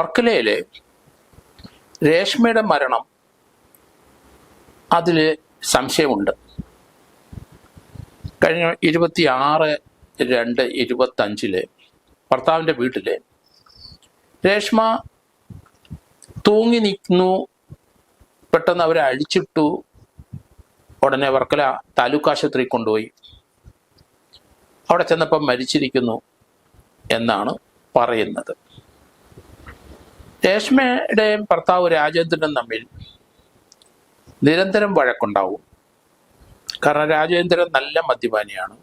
വർക്കലയിലെ രേഷ്മയുടെ മരണം അതിൽ സംശയമുണ്ട്. കഴിഞ്ഞ ഇരുപത്തി ആറ് രണ്ട് ഇരുപത്തഞ്ചിൽ ഭർത്താവിന്റെ വീട്ടിൽ രേഷ്മ തൂങ്ങി നിൽക്കുന്നു പെട്ടെന്ന് അവരെ അഴിച്ചിട്ടു ഉടനെ വർക്കല താലൂക്ക് ആശുപത്രി കൊണ്ടുപോയി. അവിടെ ചെന്നപ്പം മരിച്ചിരിക്കുന്നു എന്നാണ് പറയുന്നത്. രേഷ്മയുടെയും ഭർത്താവ് രാജേന്ദ്രനും തമ്മിൽ നിരന്തരം വഴക്കുണ്ടാവും. കാരണം രാജേന്ദ്രൻ നല്ല മദ്യപാനിയാണ്.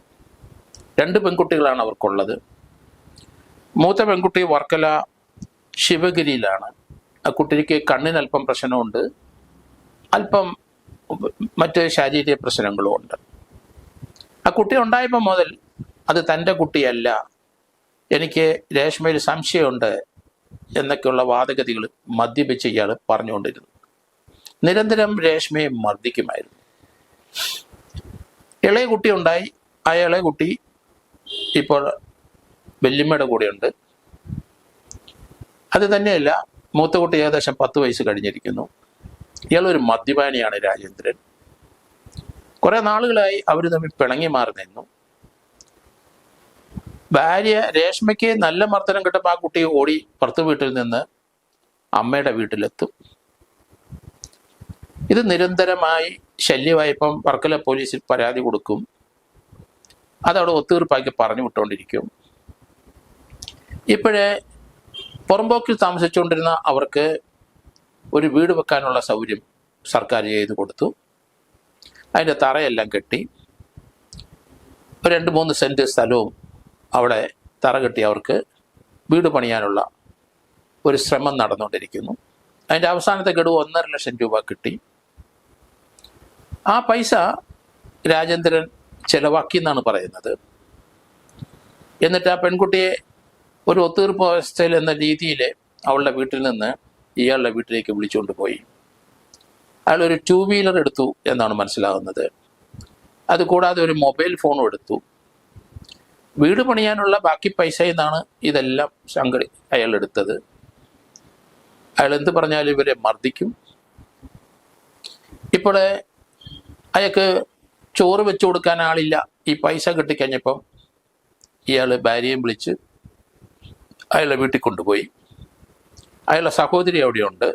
രണ്ട് പെൺകുട്ടികളാണ് അവർക്കുള്ളത്. മൂത്ത പെൺകുട്ടി വർക്കല ശിവഗിരിയിലാണ്. ആ കുട്ടിക്ക് കണ്ണിന് അല്പം പ്രശ്നമുണ്ട്. അല്പം മറ്റ് ശാരീരിക പ്രശ്നങ്ങളും ഉണ്ട്. ആ കുട്ടി ഉണ്ടായപ്പോൾ മുതൽ അത് തന്റെ കുട്ടിയല്ല. എനിക്ക് രേഷ്മയിൽ സംശയമുണ്ട്. എന്നൊക്കെയുള്ള വാദഗതികൾ മദ്യപിച്ച് ഇയാൾ പറഞ്ഞുകൊണ്ടിരുന്നു. നിരന്തരം രേഷ്മയെ മർദ്ദിക്കുമായിരുന്നു. ഇളയ കുട്ടി ഉണ്ടായി. ആ ഇളയ കുട്ടി ഇപ്പോൾ വല്യമ്മയുടെ കൂടെയുണ്ട്. അത് തന്നെയല്ല മൂത്ത കുട്ടി ഏകദേശം പത്ത് വയസ്സ് കഴിഞ്ഞിരിക്കുന്നു. ഇയാൾ ഒരു മദ്യപാനിയാണ് രാജേന്ദ്രൻ. കുറെ നാളുകളായി അവർ തമ്മിൽ പിണങ്ങി മാറി നിന്നു. ഭാര്യ രേഷ്മയ്ക്ക് നല്ല മർദ്ദനം കിട്ടുമ്പോൾ ആ കുട്ടി ഓടി പുറത്തു വീട്ടിൽ നിന്ന് അമ്മയുടെ വീട്ടിലെത്തും. ഇത് നിരന്തരമായി ശല്യമായപ്പം വർക്കല പോലീസിൽ പരാതി കൊടുക്കും. അതവിടെ ഒത്തുതീർപ്പാക്കി പറഞ്ഞു വിട്ടുകൊണ്ടിരിക്കും. ഇപ്പോഴേ പുറമ്പോക്കിൽ താമസിച്ചുകൊണ്ടിരുന്ന അവർക്ക് ഒരു വീട് വെക്കാനുള്ള സൗകര്യം സർക്കാർ ചെയ്തു കൊടുത്തു. അതിന്റെ തറയെല്ലാം കെട്ടി. രണ്ട് മൂന്ന് സെന്റ് സ്ഥലവും അവിടെ തറ കെട്ടി അവർക്ക് വീട് പണിയാനുള്ള ഒരു ശ്രമം നടന്നുകൊണ്ടിരിക്കുന്നു. അതിന്റെ അവസാനത്തെ ഗഡു ഒന്നര ലക്ഷം രൂപ കിട്ടി. ആ പൈസ രാജേന്ദ്രൻ ചെലവാക്കി എന്നാണ് പറയുന്നത്. എന്നിട്ട് ആ പെൺകുട്ടിയെ ഒരു ഒത്തീർപ്പ് അവസ്ഥയിൽ എന്ന രീതിയിൽ അവളുടെ വീട്ടിൽ നിന്ന് ഇയാളുടെ വീട്ടിലേക്ക് വിളിച്ചുകൊണ്ട് പോയി. അയാൾ ഒരു ടൂ വീലർ എടുത്തു എന്നാണ് മനസ്സിലാകുന്നത്. അതുകൂടാതെ ഒരു മൊബൈൽ ഫോണും എടുത്തു. വീട് പണിയാനുള്ള ബാക്കി പൈസയിൽ നിന്നാണ് ഇതെല്ലാം സംഘടി അയാൾ എടുത്തത് അയാൾ എന്ത് പറഞ്ഞാലും ഇവരെ മർദ്ദിക്കും. ഇപ്പോൾ അയാൾക്ക് ചോറ് വെച്ചു കൊടുക്കാൻ ആളില്ല. ഈ പൈസ കിട്ടിക്കഴിഞ്ഞപ്പം ഇയാൾ ഭാര്യയും വിളിച്ച് അയാളെ വീട്ടിൽ കൊണ്ടുപോയി. അയാളെ സഹോദരി അവിടെയുണ്ട്.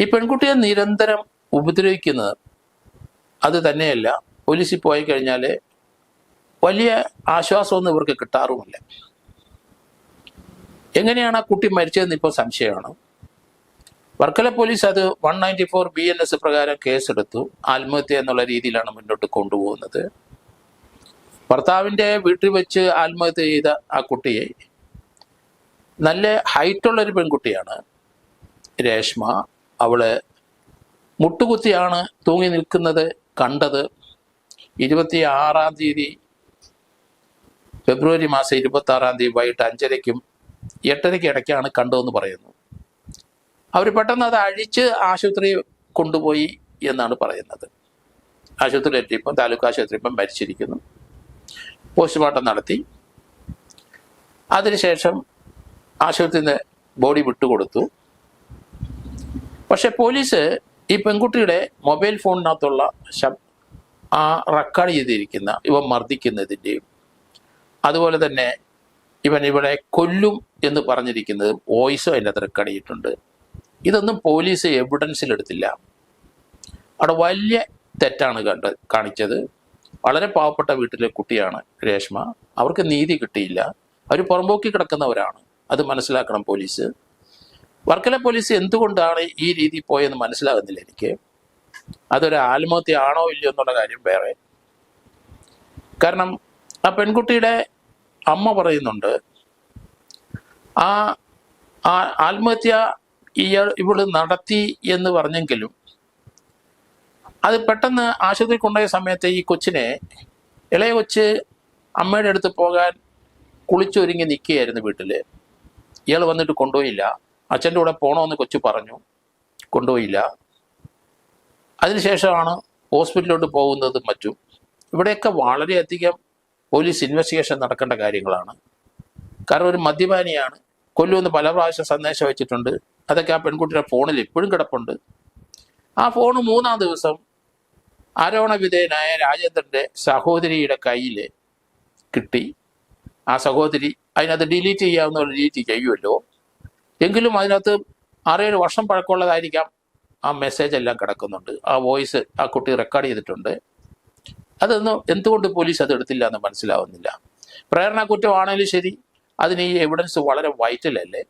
ഈ പെൺകുട്ടിയെ നിരന്തരം ഉപദ്രവിക്കുന്നത് അത് തന്നെയല്ല. പോലീസിൽ പോയി കഴിഞ്ഞാൽ വലിയ ആശ്വാസമൊന്നും ഇവർക്ക് കിട്ടാറുമില്ല. എങ്ങനെയാണ് ആ കുട്ടി മരിച്ചതെന്ന് ഇപ്പോൾ സംശയമാണ്. വർക്കല പോലീസ് അത് one ninety four B N S പ്രകാരം കേസെടുത്തു. ആത്മഹത്യ എന്നുള്ള രീതിയിലാണ് മുന്നോട്ട് കൊണ്ടുപോകുന്നത്. ഭർത്താവിന്റെ വീട്ടിൽ വെച്ച് ആത്മഹത്യ ചെയ്ത ആ കുട്ടിയെ നല്ല ഹൈറ്റുള്ളൊരു പെൺകുട്ടിയാണ്. രേഷ്മ. അവൾ മുട്ടുകുത്തിയാണ് തൂങ്ങി നിൽക്കുന്നത് കണ്ടത്. ഇരുപത്തി ആറാം തീയതി ഫെബ്രുവരി മാസം ഇരുപത്തി ആറാം തീയതി വൈകിട്ട് അഞ്ചരയ്ക്കും എട്ടരയ്ക്ക് ഇടയ്ക്കാണ് കണ്ടതെന്ന് പറയുന്നു. അവർ പെട്ടെന്ന് അത് അഴിച്ച് ആശുപത്രി കൊണ്ടുപോയി എന്നാണ് പറയുന്നത്. ആശുപത്രി എത്തിയപ്പം താലൂക്ക് ആശുപത്രി ഇപ്പം മരിച്ചിരിക്കുന്നു പോസ്റ്റ്മോർട്ടം നടത്തി. അതിനുശേഷം ആശുപത്രിയിൽ നിന്ന് ബോഡി വിട്ടുകൊടുത്തു. പക്ഷെ പോലീസ് ഈ പെൺകുട്ടിയുടെ മൊബൈൽ ഫോണിനകത്തുള്ള ശബ് ആ റെക്കോർഡ് ചെയ്തിരിക്കുന്ന ഇവ മർദ്ദിക്കുന്നതിന്റെയും അതുപോലെ തന്നെ ഇവൻ ഇവിടെ കൊല്ലും എന്ന് പറഞ്ഞിരിക്കുന്നത് വോയിസോ അതിന്റെ അകത്ത് ഇതൊന്നും പോലീസ് എവിഡൻസിൽ എടുത്തില്ല. അവിടെ വലിയ തെറ്റാണ് കണ്ട് കാണിച്ചത്. വളരെ പാവപ്പെട്ട വീട്ടിലെ കുട്ടിയാണ് രേഷ്മ. അവർക്ക് നീതി കിട്ടിയില്ല. അവർ പുറമ്പോക്കി കിടക്കുന്നവരാണ്. അത് മനസ്സിലാക്കണം പോലീസ്. വർക്കല പോലീസ് എന്തുകൊണ്ടാണ് ഈ രീതി പോയെന്ന് മനസ്സിലാകുന്നില്ല എനിക്ക്. അതൊരു ആത്മഹത്യ ആണോ ഇല്ലയോ എന്നുള്ള കാര്യം വേറെ. കാരണം ആ പെൺകുട്ടിയുടെ അമ്മ പറയുന്നുണ്ട് ആ ആത്മഹത്യ ഇയാൾ ഇവൾ നടത്തി എന്ന് പറഞ്ഞെങ്കിലും അത് പെട്ടെന്ന് ആശുപത്രി കൊണ്ടുപോയ സമയത്ത് ഈ കൊച്ചിനെ ഇളയ കൊച്ച് അമ്മയുടെ അടുത്ത് പോകാൻ കുളിച്ചൊരുങ്ങി നിൽക്കുകയായിരുന്നു വീട്ടിൽ ഇയാൾ വന്നിട്ട് കൊണ്ടുപോയില്ല. അച്ഛന്റെ കൂടെ പോകണമെന്ന് കൊച്ചു പറഞ്ഞു കൊണ്ടുപോയില്ല. അതിനുശേഷമാണ് ഹോസ്പിറ്റലിലോട്ട് പോകുന്നതും മറ്റും. ഇവിടെയൊക്കെ വളരെയധികം പോലീസ് ഇൻവെസ്റ്റിഗേഷൻ നടക്കേണ്ട കാര്യങ്ങളാണ്. കാരണം ഒരു മദ്യപാനിയാണ്. കൊല്ലുമെന്ന് പല പ്രാവശ്യം സന്ദേശം വെച്ചിട്ടുണ്ട് അതൊക്കെ ആ പെൺകുട്ടിയുടെ ഫോണിൽ ഇപ്പോഴും കിടപ്പുണ്ട്. ആ ഫോൺ മൂന്നാം ദിവസം ആരോപണ വിധേയനായ രാജേന്ദ്രന്റെ സഹോദരിയുടെ കയ്യിൽ കിട്ടി. ആ സഹോദരി അതിനകത്ത് ഡിലീറ്റ് ചെയ്യാവുന്ന ഡിലീറ്റ് ചെയ്യുമല്ലോ എങ്കിലും അതിനകത്ത് ആറേഴ് വർഷം പഴക്കമുള്ളതായിരിക്കാം. ആ മെസ്സേജ് എല്ലാം കിടക്കുന്നുണ്ട്. ആ വോയിസ് ആ കുട്ടി റെക്കോർഡ് ചെയ്തിട്ടുണ്ട്. അതൊന്നും എന്തുകൊണ്ട് പോലീസ് അത് എടുത്തില്ല എന്ന് മനസ്സിലാവുന്നില്ല. പ്രേരണ കുറ്റമാണെങ്കിലും ശരി. അതിന് ഈ എവിഡൻസ് വളരെ വൈറ്റലല്ലേ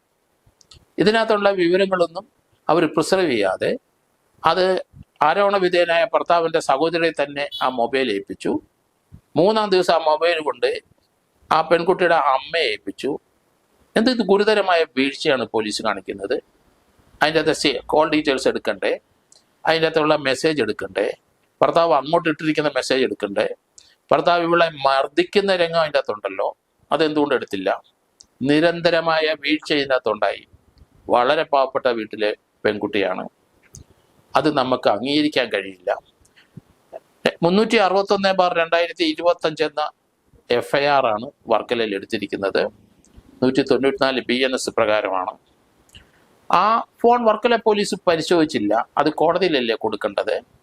ഇതിനകത്തുള്ള വിവരങ്ങളൊന്നും അവർ പ്രിസർവ് ചെയ്യാതെ അത് ആരോപണ വിധേയനായ ഭർത്താവിന്റെ സഹോദരിയെ തന്നെ ആ മൊബൈൽ ഏൽപ്പിച്ചു. മൂന്നാം ദിവസം ആ മൊബൈൽ കൊണ്ട് ആ പെൺകുട്ടിയുടെ അമ്മയെ ഏൽപ്പിച്ചു. എന്ത് ഗുരുതരമായ വീഴ്ചയാണ് പോലീസ് കാണിക്കുന്നത്? അതിന്റെ അകത്ത് കോൾ ഡീറ്റെയിൽസ് എടുക്കണ്ടേ? അതിന്റെ അകത്തുള്ള മെസ്സേജ് എടുക്കണ്ടേ? ഭർത്താവ് അങ്ങോട്ട് ഇട്ടിരിക്കുന്ന മെസ്സേജ് എടുക്കണ്ടേ? ഭർത്താവ് ഇവളെ മർദ്ദിക്കുന്ന രംഗം അതിന്റെ അകത്തുണ്ടല്ലോ. അതെന്തുകൊണ്ട് എടുത്തില്ല? നിരന്തരമായ വീഴ്ച ഇതിന്റെ അകത്തുണ്ടായി. വളരെ പാവപ്പെട്ട വീട്ടിലെ പെൺകുട്ടിയാണ്. അത് നമുക്ക് അംഗീകരിക്കാൻ കഴിയില്ല. മുന്നൂറ്റി അറുപത്തൊന്ന് ബാർ രണ്ടായിരത്തി ഇരുപത്തഞ്ച് എന്ന എഫ് ഐ ആർ ആണ് വർക്കലയിൽ എടുത്തിരിക്കുന്നത്. നൂറ്റി തൊണ്ണൂറ്റിനാല് ബി എൻ എസ് പ്രകാരമാണ്. ആ ഫോൺ വർക്കല പോലീസ് പരിശോധിച്ചില്ല. അത് കോടതിയിലല്ലേ കൊടുക്കേണ്ടത്?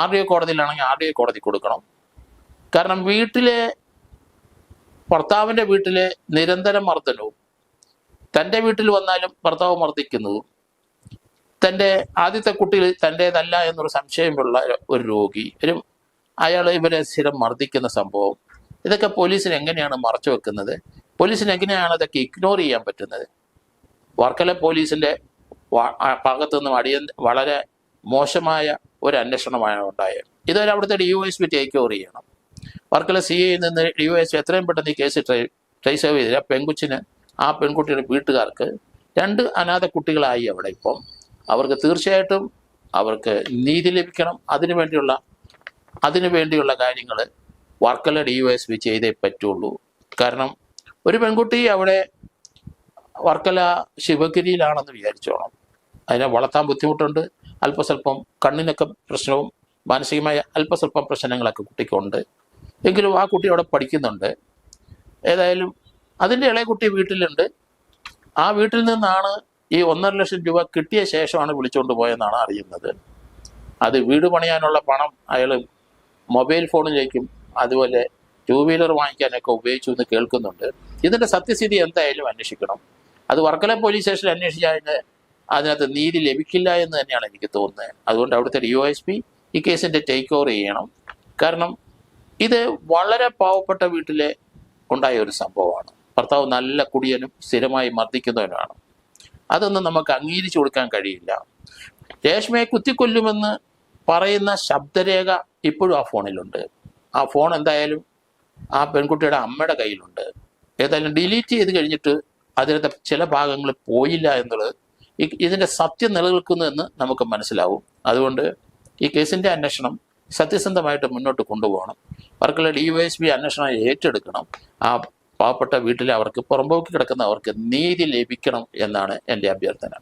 ആർ ഡി ഒ കോടതിയിലാണെങ്കിൽ ആർ ഡി ഒ കോടതി കൊടുക്കണം. കാരണം വീട്ടിലെ ഭർത്താവിന്റെ വീട്ടിലെ നിരന്തരം മർദ്ദനവും തന്റെ വീട്ടിൽ വന്നാലും ഭർത്താവ് മർദ്ദിക്കുന്നതും തന്റെ ആദ്യത്തെ കുട്ടിയിൽ തന്റേതല്ല എന്നൊരു സംശയമുള്ള ഒരു രോഗി ഒരു അയാൾ ഇവരെ സ്ഥിരം മർദ്ദിക്കുന്ന സംഭവം ഇതൊക്കെ പോലീസിന് എങ്ങനെയാണ് മറച്ചു വെക്കുന്നത്? പോലീസിന് എങ്ങനെയാണ് അതൊക്കെ ഇഗ്നോർ ചെയ്യാൻ പറ്റുന്നത്? വർക്കല പോലീസിന്റെ ഭാഗത്തുനിന്നും ഭാഗത്തു നിന്നും അടിയ വളരെ മോശമായ ഒരു അന്വേഷണമാണ് ഉണ്ടായത്. ഇതുവരെ അവിടുത്തെ D U S P take over ചെയ്യണം. വർക്കല സി ഐയിൽ നിന്ന് ഡി യു എസ് എത്രയും പെട്ടെന്ന് ഈ കേസ് ട്രൈ ട്രേസ് ഓവർ ചെയ്തില്ല. പെൺകുച്ചിന് ആ പെൺകുട്ടിയുടെ വീട്ടുകാർക്ക് രണ്ട് അനാഥ കുട്ടികളായി അവിടെ ഇപ്പം. അവർക്ക് തീർച്ചയായിട്ടും അവർക്ക് നീതി ലഭിക്കണം. അതിനു വേണ്ടിയുള്ള അതിനു വേണ്ടിയുള്ള കാര്യങ്ങൾ Varkala D U S P ചെയ്തേ പറ്റുള്ളൂ. കാരണം ഒരു പെൺകുട്ടി അവിടെ വർക്കല ശിവഗിരിയിലാണെന്ന് വിചാരിച്ചോണം. അതിനെ വളർത്താൻ ബുദ്ധിമുട്ടുണ്ട്. അല്പസ്വല്പം കണ്ണിനൊക്കെ പ്രശ്നവും മാനസികമായ അല്പസ്വല്പം പ്രശ്നങ്ങളൊക്കെ കുട്ടിക്കുണ്ട്. എങ്കിലും ആ കുട്ടി അവിടെ പഠിക്കുന്നുണ്ട്. ഏതായാലും അതിന്റെ ഇളയ കുട്ടി വീട്ടിലുണ്ട്. ആ വീട്ടിൽ നിന്നാണ് ഈ ഒന്നര ലക്ഷം രൂപ കിട്ടിയ ശേഷമാണ് വിളിച്ചുകൊണ്ട് പോയെന്നാണ് അറിയുന്നത്. അത് വീട് പണിയാനുള്ള പണം അയാൾ മൊബൈൽ ഫോണിലേക്കും അതുപോലെ ടൂ വീലർ വാങ്ങിക്കാനൊക്കെ ഉപയോഗിച്ചു എന്ന് കേൾക്കുന്നുണ്ട്. ഇതിന്റെ സത്യസ്ഥിതി എന്തായാലും അന്വേഷിക്കണം. അത് വർക്കല പോലീസ് സ്റ്റേഷനിൽ അന്വേഷിച്ചതിന്റെ അതിനകത്ത് നീതി ലഭിക്കില്ല എന്ന് തന്നെയാണ് എനിക്ക് തോന്നുന്നത്. അതുകൊണ്ട് അവിടുത്തെ ഒ എസ് പി ഈ കേസിന്റെ ടേക്ക് ഓവർ ചെയ്യണം. കാരണം ഇത് വളരെ പാവപ്പെട്ട വീട്ടിലെ ഉണ്ടായ ഒരു സംഭവമാണ്. ഭർത്താവ് നല്ല കുടിയനും സ്ഥിരമായി മർദ്ദിക്കുന്നവനുമാണ് അതൊന്നും നമുക്ക് അംഗീകരിച്ചു കൊടുക്കാൻ കഴിയില്ല. രേഷ്മയെ കുത്തിക്കൊല്ലുമെന്ന് പറയുന്ന ശബ്ദരേഖ ഇപ്പോഴും ആ ഫോണിലുണ്ട്. ആ ഫോൺ എന്തായാലും ആ പെൺകുട്ടിയുടെ അമ്മയുടെ കയ്യിലുണ്ട്. ഏതായാലും ഡിലീറ്റ് ചെയ്ത് കഴിഞ്ഞിട്ട് അതിലത്തെ ചില ഭാഗങ്ങൾ പോയില്ല എന്നുള്ളത് ഇതിന്റെ സത്യം നിലനിൽക്കുന്നു എന്ന് നമുക്ക് മനസ്സിലാവും. അതുകൊണ്ട് ഈ കേസിന്റെ അന്വേഷണം സത്യസന്ധമായിട്ട് മുന്നോട്ട് കൊണ്ടുപോകണം. അവർക്കുള്ള ഡി വൈ എസ് ബി അന്വേഷണം ഏറ്റെടുക്കണം. ആ പാവപ്പെട്ട വീട്ടിൽ അവർക്ക് പുറമ്പോക്കി കിടക്കുന്ന അവർക്ക് നീതി ലഭിക്കണം എന്നാണ് എന്റെ അഭ്യർത്ഥന.